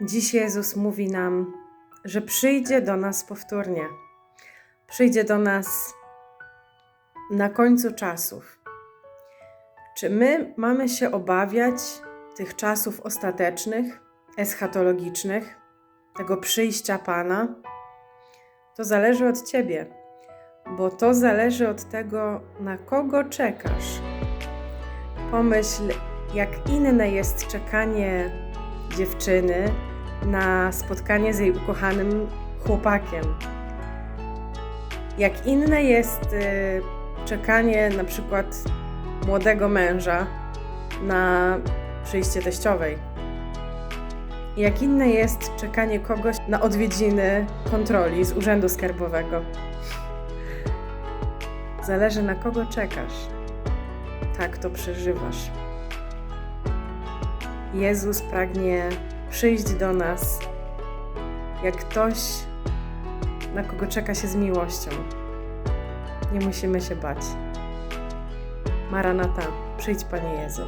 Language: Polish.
Dziś Jezus mówi nam, że przyjdzie do nas powtórnie. Przyjdzie do nas na końcu czasów. Czy my mamy się obawiać tych czasów ostatecznych, eschatologicznych, tego przyjścia Pana? To zależy od Ciebie, bo to zależy od tego, na kogo czekasz. Pomyśl, jak inne jest czekanie dziewczyny na spotkanie z jej ukochanym chłopakiem. Jak inne jest y, czekanie na przykład młodego męża na przyjście teściowej. Jak inne jest czekanie kogoś na odwiedziny kontroli z urzędu skarbowego. Zależy na kogo czekasz. Tak to przeżywasz. Jezus pragnie przyjść do nas jak ktoś, na kogo czeka się z miłością. Nie musimy się bać. Maranata, przyjdź Panie Jezu.